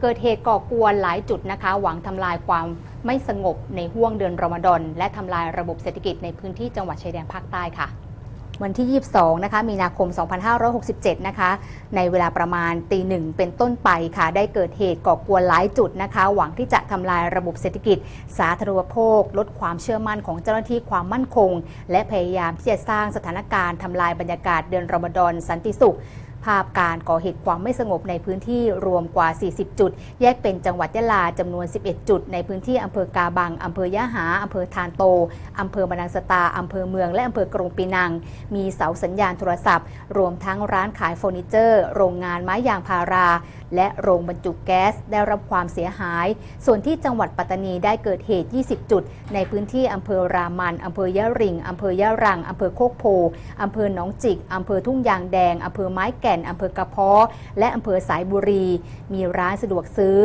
เกิดเหตุก่อกวนหลายจุดนะคะ หวังทำลายความไม่สงบในห่วงเดือนรอมฎอนและทำลายระบบเศรษฐกิจในพื้นที่จังหวัดชายแดนภาคใต้ค่ะ วันที่ 22 นะคะ มีนาคม 2567 นะคะ ในเวลาประมาณตีหนึ่งเป็นต้นไปค่ะ ได้เกิดเหตุก่อกวนหลายจุดนะคะ หวังที่จะทำลายระบบเศรษฐกิจ สาธารณูปโภค ลดความเชื่อมั่นของเจ้าหน้าที่ความมั่นคง และพยายามที่จะสร้างสถานการณ์ทำลายบรรยากาศเดือนรอมฎอนสันติสุข ภาพการก่อเหตุความไม่สงบในพื้นที่รวมกว่า 40 จุด แยกเป็นจังหวัดยะลาจำนวน 11 จุด ในพื้นที่อำเภอกาบังอำเภอยะหาอำเภอทานโตอำเภอบานังสตาอำเภอเมือง และอำเภอกรงปีนัง มีเสาสัญญาณโทรศัพท์ รวมทั้งร้านขายเฟอร์นิเจอร์ โรงงานไม้ยางพาราและโรงบรรจุแก๊สได้รับความเสียหาย ส่วนที่จังหวัดปัตตานีได้เกิดเหตุ 20 จุด ในพื้นที่อำเภอรามันอำเภอยะริงอำเภอยะรังอำเภอโคกโพอำเภอหนองจิกอำเภอทุ่งยางแดงอำเภอไม้แก่นอำเภอกระเพาะและอำเภอสายบุรี มีร้านสะดวกซื้อ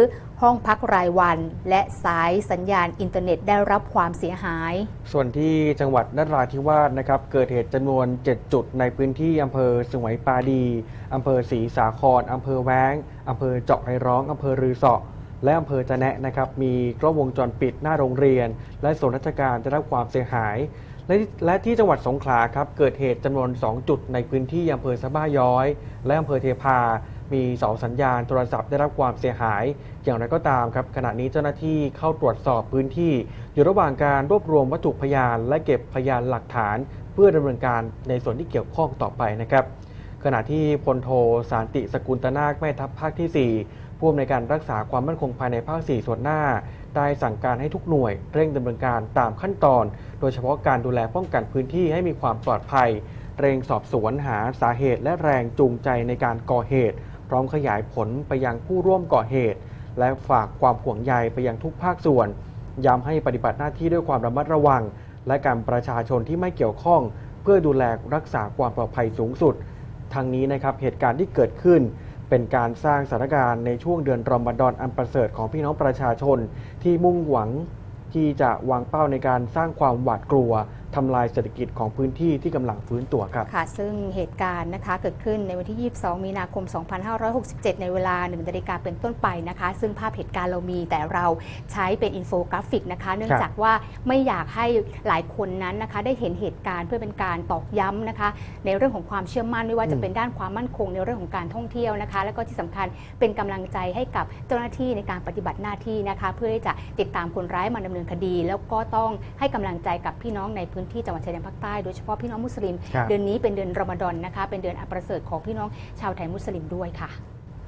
ห้องพักรายวัน และสายสัญญาณอินเทอร์เน็ตได้รับความเสียหาย ส่วนที่จังหวัดนราธิวาสนะครับเกิดเหตุจำนวน 7 จุดในพื้นที่อำเภอสงวยปาดีอำเภอศรีสาครอำเภอแว้งอำเภอเจาะไอร้องอำเภอรือเสาะและอำเภอจะแนะนะครับมีกล้องวงจรปิดหน้าโรงเรียน และส่วนราชการได้รับความเสียหาย และและที่จังหวัดสงขลาครับเกิดเหตุจำนวน 2 จุดในพื้นที่อำเภอสะบ้าย้อย และอำเภอเทพา มีเสาสัญญาณโทรศัพท์ได้รับความเสียหาย อย่างไรก็ตามครับขณะนี้เจ้าหน้าที่เข้าตรวจสอบพื้นที่ อยู่ระหว่างการรวบรวมวัตถุพยานและเก็บพยานหลักฐาน เพื่อดำเนินการในส่วนที่เกี่ยวข้องต่อไปนะครับ ขณะที่พลโทสารติสกุลตนาคแม่ทัพภาคที่ 4 ผู้อำนวยการรักษาความมั่นคงภายในภาค 4 ส่วนหน้า ได้สั่งการให้ทุกหน่วยเร่งดำเนินการตามขั้นตอน โดยเฉพาะการดูแลป้องกันพื้นที่ให้มีความปลอดภัยเร่งสอบสวนหาสาเหตุและแรงจูงใจในการก่อเหตุ ร้อมขยายผลไปยังผู้ร่วมก่อเหตุ และฝากความห่วงใยไปยังทุกภาคส่วน ย้ำให้ปฏิบัติหน้าที่ด้วยความระมัดระวัง และการประชาชนที่ไม่เกี่ยวข้อง เพื่อดูแลรักษาความปลอดภัยสูงสุดทางนี้นะครับเหตุการณ์ที่เกิดขึ้น เป็นการสร้างสถานการณ์ในช่วงเดือนรอมฎอนอันประเสริฐของพี่น้องประชาชน ที่มุ่งหวังที่จะวางเป้าในการสร้างความหวาดกลัว ทำลายเศรษฐกิจของพื้นที่ที่กำลังฟื้นตัวครับ ค่ะ ซึ่งเหตุการณ์นะคะเกิดขึ้นในวันที่ 22 มีนาคม 2567 ในเวลา1นาฬิกาเป็นต้นไปนะคะ ซึ่งภาพเหตุการณ์เรามีแต่เราใช้เป็นอินโฟกราฟิกนะคะ เนื่องจากว่าไม่อยากให้หลายคนนั้นนะคะ ได้เห็นเหตุการณ์เพื่อเป็นการตอกย้ำนะคะ ในเรื่องของความเชื่อมั่นไม่ว่าจะเป็นด้านความมั่นคงในเรื่องของการท่องเที่ยวนะคะ แล้วก็ที่สำคัญเป็นกำลังใจให้กับเจ้าหน้าที่ในการปฏิบัติหน้าที่นะคะ เพื่อที่จะติดตามคนร้ายมาดำเนินคดี แล้วก็ต้องให้กำลังใจกับพี่น้องในพื้นที่จังหวัดชายแดนภาคใต้โดยเฉพาะพี่น้องมุสลิม ครับ เดือนนี้เป็นเดือนรอมฎอนนะคะ เป็นเดือนอันประเสริฐของพี่น้องชาวไทยมุสลิมด้วยค่ะ